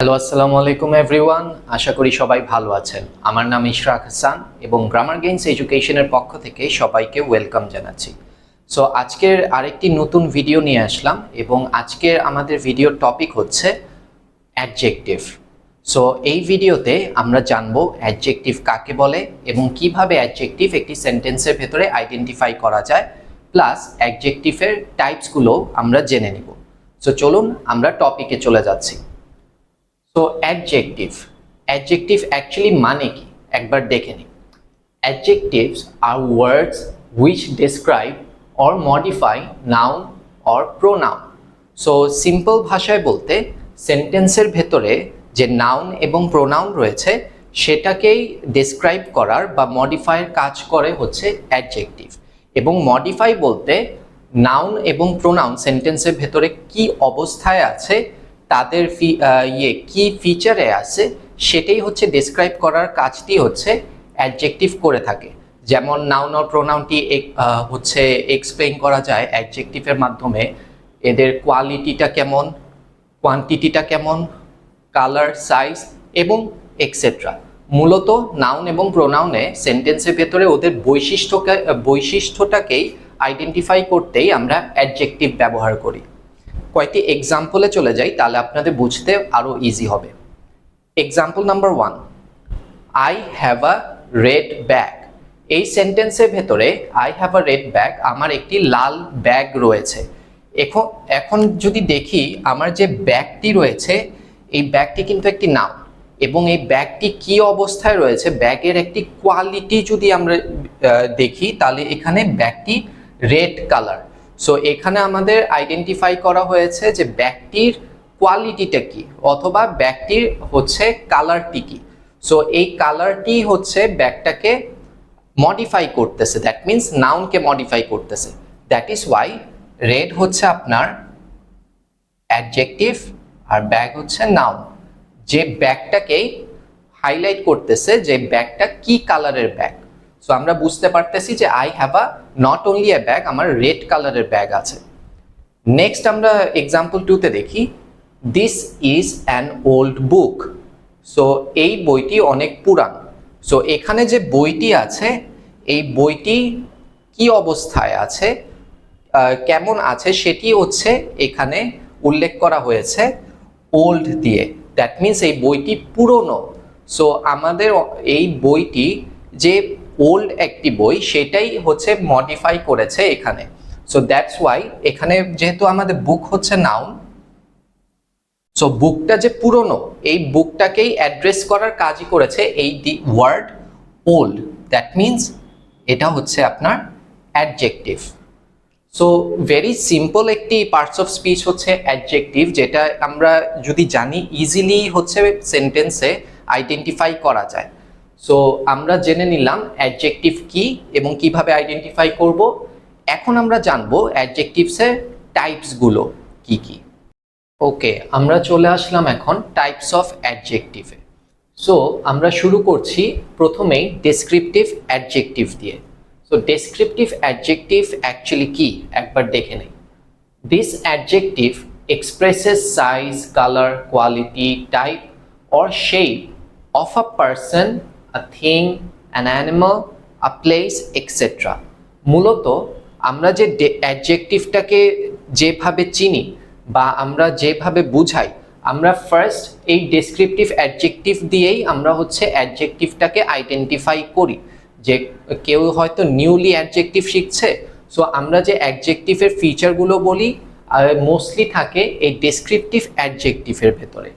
Hello, আসসালামু আলাইকুম everyone. আশা করি সবাই ভালো আছেন। আমার নাম ইশরাক হাসান এবং গ্রামার গেইনস এডুকেশনের পক্ষ থেকে সবাইকে ওয়েলকাম জানাচ্ছি। সো আজকের আরেকটি নতুন ভিডিও নিয়ে আসলাম এবং আজকের আমাদের ভিডিওর টপিক হচ্ছে অ্যাডজেক্টিভ সো এই ভিডিওতে আমরা জানব অ্যাডজেক্টিভ কাকে বলে এবং কীভাবে অ্যাডজেক্টিভ একটি সেন্টেন্সের ভেতরে আইডেন্টিফাই করা যায় প্লাস অ্যাডজেক্টিভের টাইপসগুলো আমরা জেনে নিব। সো চলুন আমরা টপিকে চলে যাচ্ছি। সো অ্যাডজেক্টিভ অ্যাডজেক্টিভ অ্যাকচুয়ালি মানে কি? একবার দেখে নিই। Adjectives are words which describe or modify noun or pronoun so simple ভাষায় বলতে সেন্টেন্সের ভেতরে যে নাউন এবং প্রোনাউন রয়েছে, সেটাকেই ডেসক্রাইব করার বা মডিফাইয়ের কাজ করে হচ্ছে অ্যাডজেক্টিভ এবং মডিফাই বলতে নাউন এবং প্রোনাউন সেন্টেন্সের ভেতরে কি অবস্থায় আছে তাদের ফি- ইয়ে কি ফিচারে আছে সেটাই হচ্ছে ডেসক্রাইব করার কাজটি হচ্ছে অ্যাডজেক্টিভ করে থাকে। যেমন নাউন অর প্রোনাউনটি হচ্ছে এক্সপ্লেইন করা যায় অ্যাডজেক্টিভের মাধ্যমে। এদের কোয়ালিটিটা কেমন কোয়ান্টিটিটা কেমন কালার সাইজ এবং এক্সেট্রা মূলত নাউন এবং প্রোনাউনে সেন্টেন্সের ভেতরে ওদের বৈশিষ্ট্যকে, বৈশিষ্ট্যটাকেই আইডেন্টিফাই করতেই আমরা অ্যাডজেক্টিভ ব্যবহার করি। কয়েকটি এক্সাম্পলে চলে যাই, তাহলে আপনাদের বুঝতে আরও ইজি হবে। Example number one I have a red bag এই সেন্টেন্সের ভেতরে I have a red bag আমার একটি লাল ব্যাগ রয়েছে। এখন এখন যদি দেখি, আমার যে ব্যাগটি রয়েছে, এই ব্যাগটি কিন্তু একটি নাম এবং এই ব্যাগটি কি অবস্থায় রয়েছে ব্যাগের একটি কোয়ালিটি যদি আমরা দেখি, তাহলে এখানে ব্যাগটি রেড কালার সো এখানে আমাদের আইডেন্টিফাই করা হয়েছে যে ব্যাগটির কোয়ালিটিটা কি অথবা ব্যাগটির হচ্ছে কালারটি কি। সো এই কালারটি হচ্ছে ব্যাগটাকে মডিফাই করতেছে। দ্যাট মিন্স নাউনকে মডিফাই করতেছে। দ্যাট ইজ ওয়াই রেড হচ্ছে আপনার অ্যাডজেক্টিভ আর ব্যাগ হচ্ছে নাউন যে ব্যাগটাকেই হাইলাইট করতেছে যে ব্যাগটা কি কালারের ব্যাগ সো আমরা বুঝতে পারতেছি যে I have a not only a bag আমার রেড কালারের ব্যাগ আছে। নেক্সট আমরা এক্সাম্পল টুতে দেখি। This is an old book so এই বইটি অনেক পুরান। সো এখানে যে বইটি আছে, এই বইটি কি অবস্থায় আছে কেমন আছে, সেটি হচ্ছে এখানে উল্লেখ করা হয়েছে ওল্ড দিয়ে। দ্যাট মিন্স এই বইটি পুরনো। সো আমাদের এই বইটি যে ওল্ড একটি বই, সেটাই হচ্ছে মডিফাই করেছে এখানে। সো দ্যাটস ওয়াই এখানে যেহেতু আমাদের বুক হচ্ছে নাউন সো বুকটা যে পুরনো, এই বুকটাকেই অ্যাড্রেস করার কাজই করেছে এই the word old that means এটা হচ্ছে আপনার অ্যাডজেক্টিভ সো ভেরি সিম্পল একটি পার্টস অফ স্পিচ হচ্ছে অ্যাডজেক্টিভ যেটা আমরা যদি জানি ইজিলি হচ্ছে সেন্টেন্সে আইডেন্টিফাই করা যায়। সো আমরা জেনে নিলাম অ্যাডজেক্টিভ কি এবং কীভাবে আইডেন্টিফাই করব। এখন আমরা জানব অ্যাডজেক্টিভসের টাইপসগুলো কি কি। ওকে আমরা চলে আসলাম এখন টাইপস অফ অ্যাডজেক্টিভে সো আমরা শুরু করছি প্রথমেই ডেসক্রিপটিভ অ্যাডজেক্টিভ দিয়ে। সো ডেসক্রিপটিভ অ্যাডজেক্টিভ অ্যাকচুয়ালি কি? একবার দেখে নেই। This adjective expresses size colour quality type or shape of a person a thing an animal a place etcetera মূলত আমরা যে অ্যাডজেক্টিভটাকে যেভাবে চিনি বা আমরা যেভাবে বুঝাই, আমরা ফার্স্ট এই ডেসক্রিপটিভ অ্যাডজেক্টিভ দিয়েই আমরা হচ্ছে অ্যাডজেক্টিভটাকে আইডেন্টিফাই করি। যে কেউ হয়তো নিউলি অ্যাডজেক্টিভ শিখছে সো আমরা যে অ্যাডজেক্টিভের ফিচারগুলো বলি মোস্টলি থাকে এই ডেসক্রিপটিভ অ্যাডজেক্টিভের ভেতরে।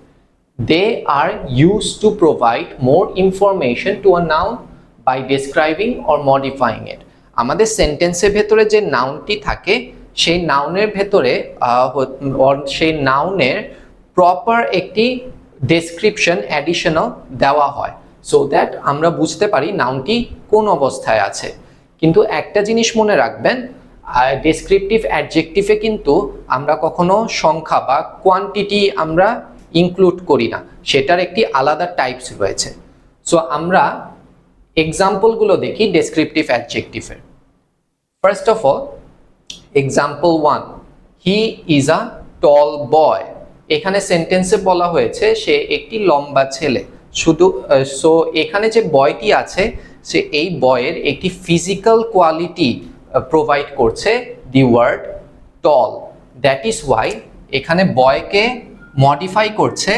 They are use to provide more information to a noun by describing or modifying it আমাদের সেন্টেন্সের ভেতরে যে নাউনটি থাকে, সেই নাউনের ভেতরে or সেই নাউনের প্রপার একটি ডেসক্রিপশন অ্যাডিশনাল দেওয়া হয় সো দ্যাট আমরা বুঝতে পারি নাউনটি কোন অবস্থায় আছে। কিন্তু একটা জিনিস মনে রাখবেন ডেসক্রিপটিভ অ্যাডজেক্টিভে কিন্তু আমরা কখনো সংখ্যা বা কোয়ান্টিটি আমরা ইনক্লুড করি না। সেটার একটি আলাদা টাইপস রয়েছে। সো আমরা এক্সাম্পলগুলো দেখি descriptive অ্যাডজেক্টিভের first of all example one he is a tall boy এখানে সেন্টেন্সে বলা হয়েছে, সে একটি লম্বা ছেলে। শুধু সো এখানে যে বয়টি আছে, সে এই বয়ের একটি ফিজিক্যাল কোয়ালিটি প্রোভাইড করছে the word tall that is why এখানে বয়কে মডিফাই করছে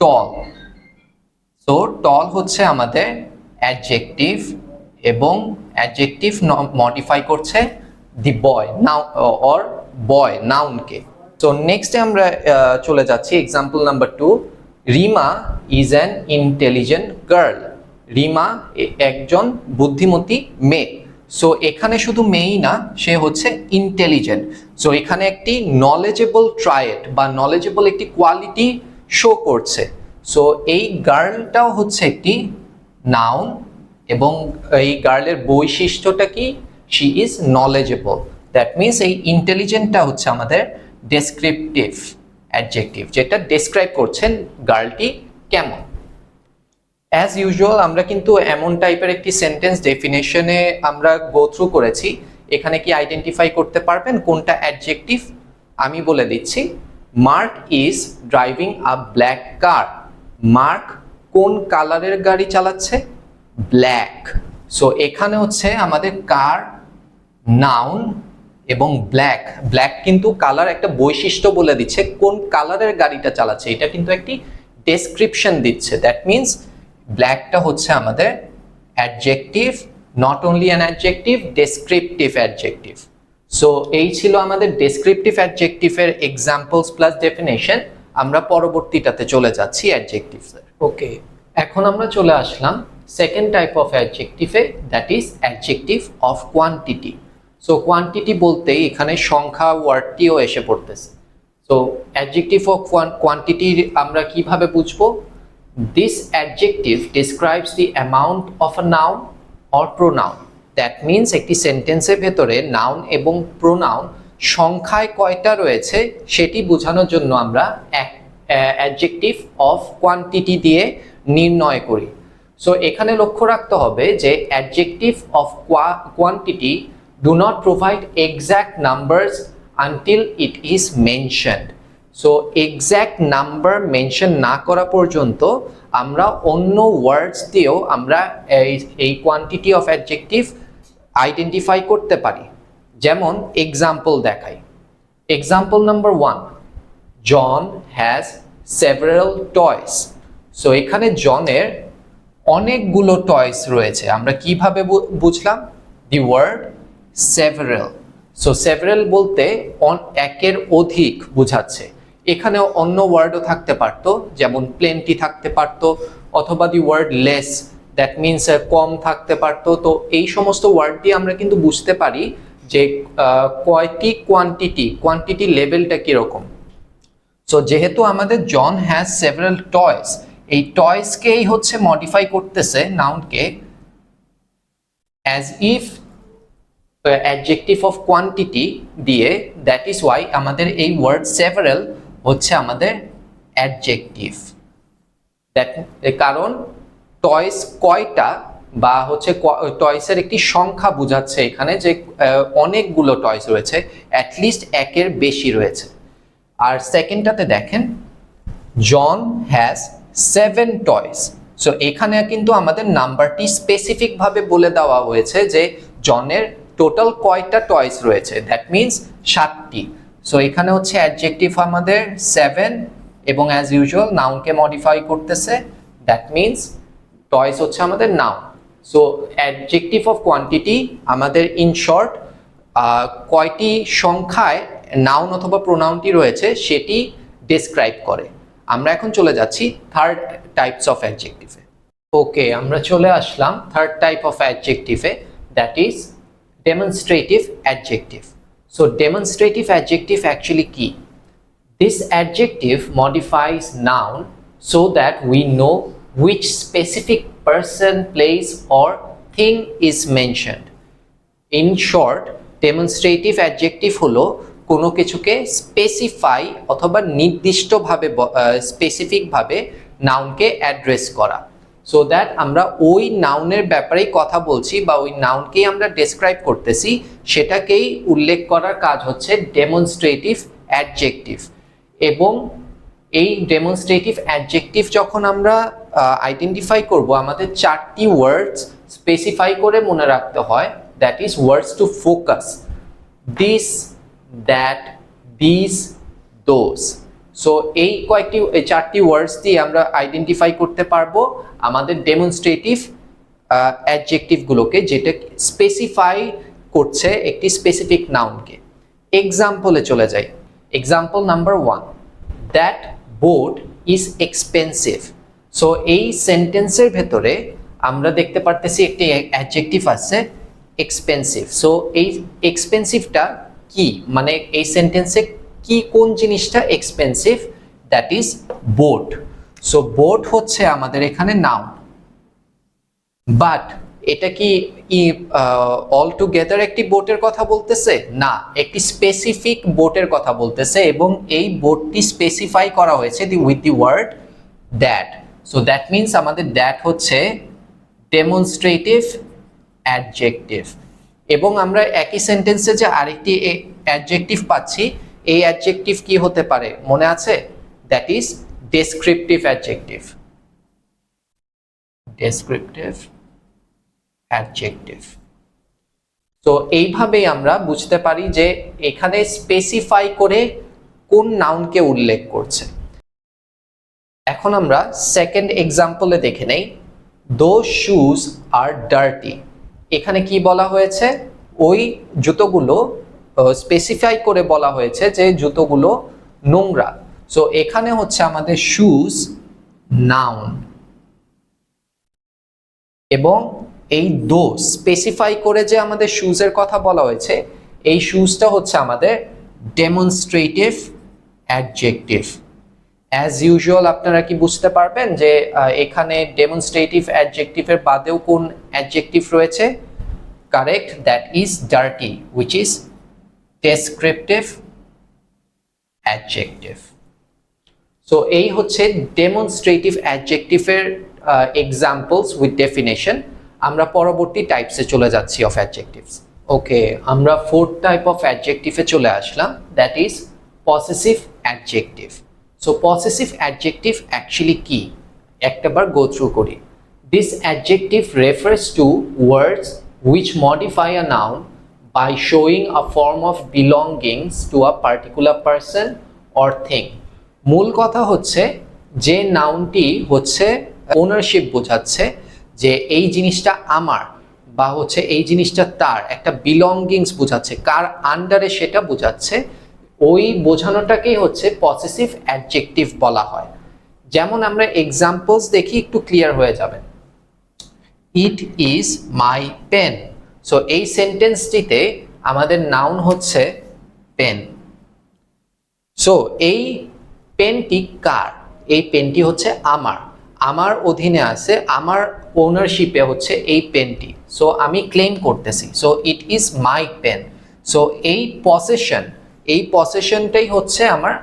টল সো টল হচ্ছে আমাদের অ্যাডজেক্টিভ এবং অ্যাডজেক্টিভ মডিফাই করছে দি বয় নাও অর বয় নাউনকে তো নেক্সটে আমরা আহ, চলে যাচ্ছি example number two Rima is an intelligent girl Rima একজন বুদ্ধিমতী মেয়ে। সো এখানে শুধু মেয়েই না, সে হচ্ছে ইন্টেলিজেন্ট সো এখানে একটি নলেজেবল ট্রায়েট বা নলেজেবল একটি কোয়ালিটি শো করছে। সো এই গার্লটাও হচ্ছে একটি নাউন এবং এই গার্লের বৈশিষ্ট্যটা কি? She is knowledgeable that means এই ইন্টেলিজেন্টটা হচ্ছে আমাদের ডেসক্রিপটিভ অ্যাডজেক্টিভ যেটা ডেসক্রাইব করছেন গার্লটি কেমন। অ্যাজ ইউজুয়াল আমরা কিন্তু এমন টাইপের একটি সেন্টেন্স ডেফিনেশনে আমরা গো থ্রু করেছি। এখানে কি আইডেন্টিফাই করতে পারবেন? কোনটা অ্যাডজেক্টিভ আমি বলে দিচ্ছি Mark is driving a black car Mark কোন কালারের গাড়ি চালাচ্ছে? ব্ল্যাক সো এখানে হচ্ছে আমাদের কার নাউন এবং ব্ল্যাক ব্ল্যাক কিন্তু কালার একটা বৈশিষ্ট্য বলে দিচ্ছে, কোন কালারের গাড়িটা চালাচ্ছে। এটা কিন্তু একটি ডেসক্রিপশন দিচ্ছে। দ্যাট মিনস ব্ল্যাকটা হচ্ছে আমাদের adjective not only an adjective descriptive adjective so এই ছিল আমাদের ডেসক্রিপটিভ অ্যাডজেক্টিভের এক্সাম্পলস প্লাস ডেফিনেশন আমরা পরবর্তীটাতে চলে যাচ্ছি অ্যাডজেক্টিভসের ওকে এখন আমরা চলে আসলাম second type of অ্যাডজেক্টিভে that is adjective of quantity so quantity বলতে এখানে সংখ্যা ওয়ার্ডটিও এসে পড়তেছে। সো অ্যাডজেক্টিভ অফ কোয়ান্টিটি আমরা কীভাবে বুঝব? This adjective describes the amount of a noun or pronoun that means একটি সেন্টেন্সের ভেতরে নাউন এবং প্রোনাউন সংখ্যায় কয়টা রয়েছে সেটি বোঝানোর জন্য আমরা অ্যাডজেক্টিভ অফ কোয়ান্টিটি দিয়ে নির্ণয় করি। সো এখানে লক্ষ্য রাখতে হবে যে adjective of quantity do not provide exact numbers until it is mentioned so exact number mention না করা পর্যন্ত আমরা অন্য ওয়ার্ডস দিয়েও আমরা এই এই কোয়ান্টিটি অফ অ্যাডজেক্টিভ আইডেন্টিফাই করতে পারি। যেমন এক্সাম্পল দেখাই। Example number one John has several toys so এখানে জনের অনেকগুলো টয়েস রয়েছে। আমরা কীভাবে বুঝলাম? The word several so several বলতে অন- একের অধিক বোঝাচ্ছে। এখানে অন্য ওয়ার্ডও থাকতে পারতো, যেমন প্লেনটি থাকতে পারতো, অথবা the word less that means কম থাকতে পারতো। তো এই সমস্ত ওয়ার্ড দিয়ে আমরা কিন্তু বুঝতে পারি যে কয়টি কোয়ান্টিটি কোয়ান্টিটি লেভেলটা কীরকম। সো যেহেতু আমাদের জন হ্যাজ সেভারাল টয়েস এই টয়েসকেই হচ্ছে মডিফাই করতেছে নাউনকে as if adjective of quantity দিয়ে দ্যাট ইজ ওয়াই আমাদের এই ওয়ার্ড সেভারাল হচ্ছে আমাদের অ্যাডজেক্টিভ দ্যাট কারণ টয়েস কয়টা বা হচ্ছে টয়েসের একটি সংখ্যা বোঝাচ্ছে এখানে যে অনেকগুলো টয়েস রয়েছে অ্যাটলিস্ট একের বেশি রয়েছে। আর সেকেন্ডটাতে দেখেন John has seven toys so এখানে কিন্তু আমাদের নাম্বারটি স্পেসিফিকভাবে বলে দেওয়া হয়েছে যে জনের টোটাল কয়টা টয়েস রয়েছে। দ্যাট মিনস সাতটি। সো এখানে হচ্ছে অ্যাডজেক্টিভ আমাদের সেভেন এবং অ্যাজ ইউজুয়াল নাউনকে মডিফাই করতেছে। দ্যাট মিনস টয়েস হচ্ছে আমাদের noun so adjective of quantity আমাদের ইন শর্ট কয়টি সংখ্যায় নাউন অথবা প্রোনাউনটি রয়েছে সেটি ডেসক্রাইব করে। আমরা এখন চলে যাচ্ছি থার্ড টাইপস অফ অ্যাডজেক্টিভে ওকে আমরা চলে আসলাম third type of অ্যাডজেক্টিভে that is demonstrative adjective so demonstrative adjective actually কি This adjective modifies noun so that we know which specific person, place, or thing is mentioned. In short demonstrative adjective হলো কোনো কিছুকে specify অথবা নির্দিষ্টভাবে স্পেসিফিকভাবে নাউনকে address করা so that আমরা ওই নাউনের ব্যাপারেই কথা বলছি বা ওই নাউনকেই আমরা ডেসক্রাইব করতেছি, সেটাকেই উল্লেখ করার কাজ হচ্ছে ডেমনস্ট্রেটিভ অ্যাডজেক্টিভ এবং এই ডেমনস্ট্রেটিভ অ্যাডজেক্টিভ যখন আমরা আইডেন্টিফাই করব, আমাদের চারটি ওয়ার্ডস স্পেসিফাই করে মনে রাখতে হয় that is words to focus this that this those so এই কয়েকটি, এই চারটি ওয়ার্ডস দিয়ে আমরা আইডেন্টিফাই করতে পারব আমাদের ডেমনস্ট্রেটিভ অ্যাডজেক্টিভগুলোকে যেটা স্পেসিফাই করছে একটি স্পেসিফিক নাউনকে এক্সাম্পলে চলে যাই। Example number one that boat is expensive so এই সেন্টেন্সের ভেতরে আমরা দেখতে পারতেছি একটি অ্যাডজেক্টিভ আছে এক্সপেন্সিভ সো এই এক্সপেন্সিভটা কি? মানে এই সেন্টেন্সে কি কোন জিনিসটা expensive that is boat so boat হচ্ছে আমাদের এখানে নাউন বাট এটা কি অল টুগেদার একটি বোটের কথা বলতেছে? না, একটি স্পেসিফিক বোটের কথা বলতেছে এবং এই বোটটি স্পেসিফাই করা হয়েছে the with the word that so that means আমাদের দ্যাট হচ্ছে ডেমনস্ট্রেটিভ অ্যাডজেক্টিভ এবং আমরা একই সেন্টেন্সে যে আরেকটি অ্যাডজেক্টিভ পাচ্ছি এই অ্যাডজেক্টিভ কি হতে পারে? মনে আছে? That is descriptive adjective descriptive adjective তো এইভাবেই আমরা বুঝতে পারি যে এখানে স্পেসিফাই করে কোন নাউনকে উল্লেখ করছে। এখন আমরা সেকেন্ড এক্সাম্পলে দেখে নেই। দো শুজ আর ডার্টি এখানে কি বলা হয়েছে? ওই জুতোগুলো স্পেসিফাই করে বলা হয়েছে যে জুতোগুলো নোংরা। সো এখানে হচ্ছে আমাদের শুজ নাউন এবং এই দো স্পেসিফাই করে যে আমাদের শুজের কথা বলা হয়েছে, এই শুজটা হচ্ছে আমাদের ডেমনস্ট্রেটিভ অ্যাডজেক্টিভ অ্যাজ ইউজুয়াল আপনারা কি বুঝতে পারবেন যে এখানে ডেমনস্ট্রেটিভ অ্যাডজেক্টিভের বাদেও কোন অ্যাডজেক্টিভ রয়েছে? Correct that is dirty which is descriptive adjective so এই হচ্ছে ডেমনস্ট্রেটিভ অ্যাডজেক্টিভের এক্সাম্পলস উইথ ডেফিনেশন আমরা পরবর্তী টাইপসে চলে যাচ্ছি অফ অ্যাডজেক্টিভস ওকে আমরা ফোর্থ টাইপ অফ অ্যাডজেক্টিভে চলে আসলাম that is possessive adjective so possessive adjective actually কি? একটাবার গো থ্রু করি। This adjective refers to words which modify a noun by showing a form of belongings to a particular person or thing. মূল কথা হচ্ছে যে নাউনটি হচ্ছে ownership বোঝাচ্ছে যে এই জিনিসটা আমার বা হচ্ছে এই জিনিসটা তার, একটা বিলঙ্গিংস বোঝাচ্ছে, কার আন্ডারে সেটা বোঝাচ্ছে। ওই বোঝানোটাকেই হচ্ছে পসেসিভ অ্যাডজেক্টিভ বলা হয়। যেমন আমরা এক্সাম্পলস দেখি, একটু ক্লিয়ার হয়ে যাবে। It is my pen so এই সেন্টেন্সটিতে আমাদের নাউন হচ্ছে পেন সো এই পেনটি কার? এই পেনটি হচ্ছে আমার। আমার অধীনে আছে, আমার ওনারশিপে হচ্ছে এই পেনটি সো আমি ক্লেম করতেছি। So it is my pen so এই পসেশন এই পসেশনটাই হচ্ছে আমার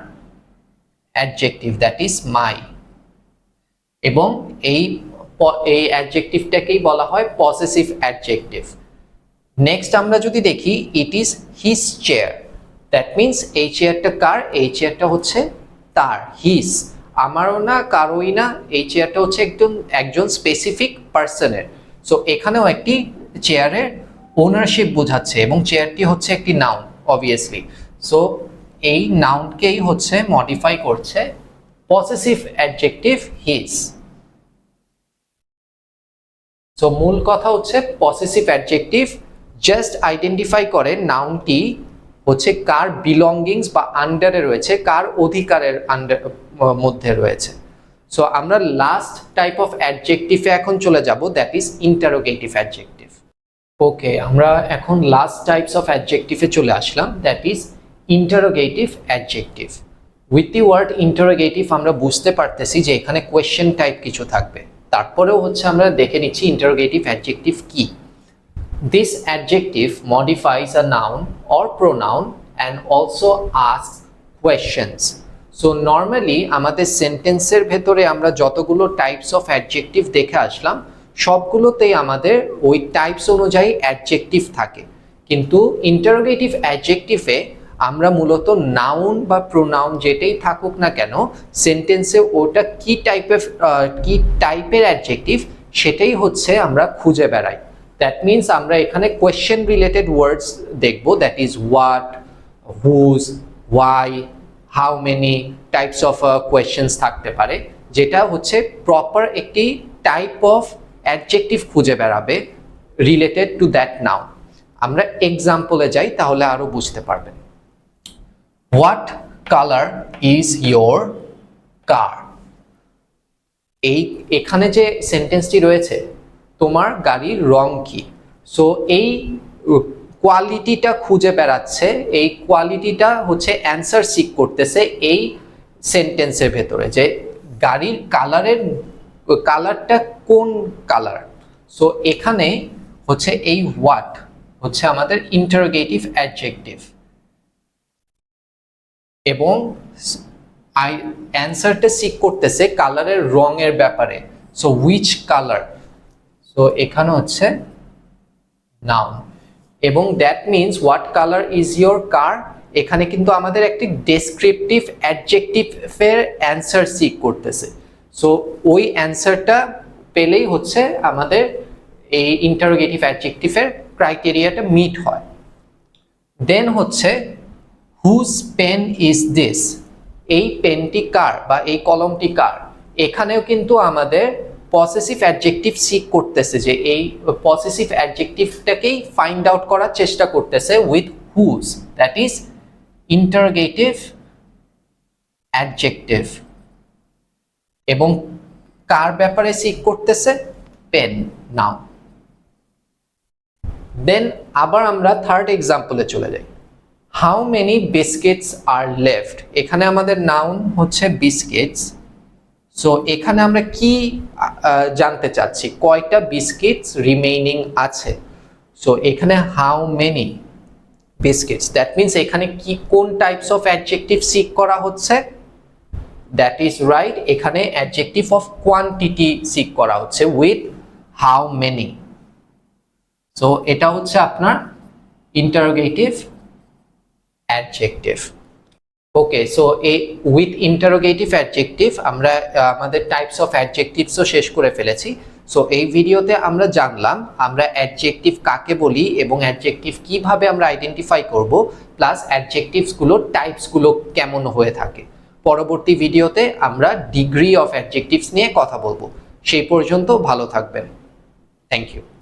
অ্যাডজেক্টিভ দ্যাট ইজ মাই এবং এই এই অ্যাডজেক্টিভটাকেই বলা হয় পসেসিভ অ্যাডজেক্টিভ নেক্সট আমরা যদি দেখি it is his chair that means এই চেয়ারটা কার? এই চেয়ারটা হচ্ছে তার হিস আমারও না, কারোই না, এই চেয়ারটা হচ্ছে একজন একজন স্পেসিফিক পার্সনের সো এখানেও একটি চেয়ারের ওনারশিপ বোঝাচ্ছে এবং চেয়ারটি হচ্ছে একটি নাউন অবভিয়াসলি সো এই নাউনকেই হচ্ছে মডিফাই করছে পসেসিভ অ্যাডজেক্টিভ হিজ সো মূল কথা হচ্ছে পসেসিভ অ্যাডজেক্টিভ জাস্ট আইডেন্টিফাই করে নাউনটি হচ্ছে কার বিলঙ্গিংস বা আন্ডারে রয়েছে, কার অধিকারের আন্ডার মধ্যে রয়েছে। সো আমরা লাস্ট টাইপ অফ অ্যাডজেক্টিভে এখন চলে যাব that is interrogative adjective okay আমরা এখন লাস্ট টাইপস অফ অ্যাডজেক্টিভে চলে আসলাম that is interrogative adjective with the word interrogative আমরা বুঝতে পারতেছি যে এখানে কোয়েশ্চেন টাইপ কিছু থাকবে। তারপরেও হচ্ছে আমরা দেখে নিচ্ছি ইন্টারোগেটিভ অ্যাডজেক্টিভ কি। This adjective modifies a noun or pronoun and also asks questions. So normally আমাদের সেন্টেন্সের ভেতরে আমরা যতগুলো টাইপস অফ অ্যাডজেক্টিভ দেখে আসলাম, সবগুলোতেই আমাদের ওই টাইপস অনুযায়ী অ্যাডজেক্টিভ থাকে কিন্তু ইন্টারোগেটিভ অ্যাডজেক্টিভে আমরা মূলত নাউন বা প্রোনাউন যেটাই থাকুক না কেন সেন্টেন্সে ওটা কি টাইপের কি টাইপের অ্যাডজেক্টিভ সেটাই হচ্ছে আমরা খুঁজে বেড়াই দ্যাট মিনস আমরা এখানে কোয়েশ্চেন রিলেটেড ওয়ার্ডস দেখব that is what whose why how many types of questions থাকতে পারে, যেটা হচ্ছে প্রপার একটি টাইপ অফ অ্যাডজেক্টিভ খুঁজে বেড়াবে রিলেটেড টু দ্যাট নাউন আমরা এক্সাম্পলে যাই, তাহলে আরও বুঝতে পারবেন। What colour is your car এই, এখানে যে সেন্টেন্সটি রয়েছে তোমার গাড়ির রং কি? সো এই কোয়ালিটিটা খুঁজে বেড়াচ্ছে, এই কোয়ালিটিটা হচ্ছে অ্যান্সার সিক করতেছে এই সেন্টেন্সের ভেতরে যে গাড়ির কালারের কালারটা কোন কালার সো এখানে হচ্ছে এই হোয়াট হচ্ছে আমাদের ইন্টারোগেটিভ অ্যাডজেক্টিভ এবং আই অ্যান্সারটা সিক করতেছে কালারের রঙের ব্যাপারে। সো উইচ কালার সো এখানে হচ্ছে নাউন এবং that means what colour is your car এখানে কিন্তু আমাদের একটি ডেসক্রিপটিভ অ্যাডজেক্টিভের অ্যান্সার সিক করতেছে। সো ওই অ্যান্সারটা পেলেই হচ্ছে আমাদের এই ইন্টারোগেটিভ অ্যাডজেক্টিভের ক্রাইটেরিয়াটা মিট হয়। দেন হচ্ছে হুজ পেন ইজ দিস এই পেনটি কার বা এই কলমটি কার? এখানেও কিন্তু আমাদের পসেসিভ অ্যাডজেক্টিভ সিক করতেছে যে এই পসেসিভ অ্যাডজেক্টিভটাকেই ফাইন্ড আউট করার চেষ্টা করতেছে with whose that is interrogative adjective এবং কার ব্যাপারে সিক করতেছে? পেন নাও দেন আবার আমরা থার্ড এক্সাম্পলে চলে যাই। How many biscuits are left এখানে আমাদের নাউন হচ্ছে বিস্কিটস সো এখানে আমরা কি জানতে চাচ্ছি? কয়টা বিস্কিটস রিমেইনিং আছে? সো এখানে how many biscuits that means এখানে কি, কোন টাইপস অফ অ্যাডজেক্টিভ সিক করা হচ্ছে? দ্যাট ইজ রাইট এখানে অ্যাডজেক্টিভ অফ কোয়ান্টিটি সিক করা হচ্ছে উইথ হাউ মেনি সো এটা হচ্ছে আপনার ইন্টারোগেটিভ অ্যাডজেক্টিভ ওকে সো এই উইথ ইন্টারোগেটিভ অ্যাডজেক্টিভ আমরা আমাদের টাইপস অফ অ্যাডজেক্টিভসও শেষ করে ফেলেছি। সো এই ভিডিওতে আমরা জানলাম, আমরা অ্যাডজেক্টিভ কাকে বলি এবং অ্যাডজেক্টিভ কীভাবে আমরা আইডেন্টিফাই করব প্লাস অ্যাডজেক্টিভসগুলোর টাইপসগুলো কেমন হয়ে থাকে। পরবর্তী ভিডিওতে আমরা ডিগ্রি অফ অ্যাডজেক্টিভস নিয়ে কথা বলব। সেই পর্যন্ত ভালো থাকবেন। Thank you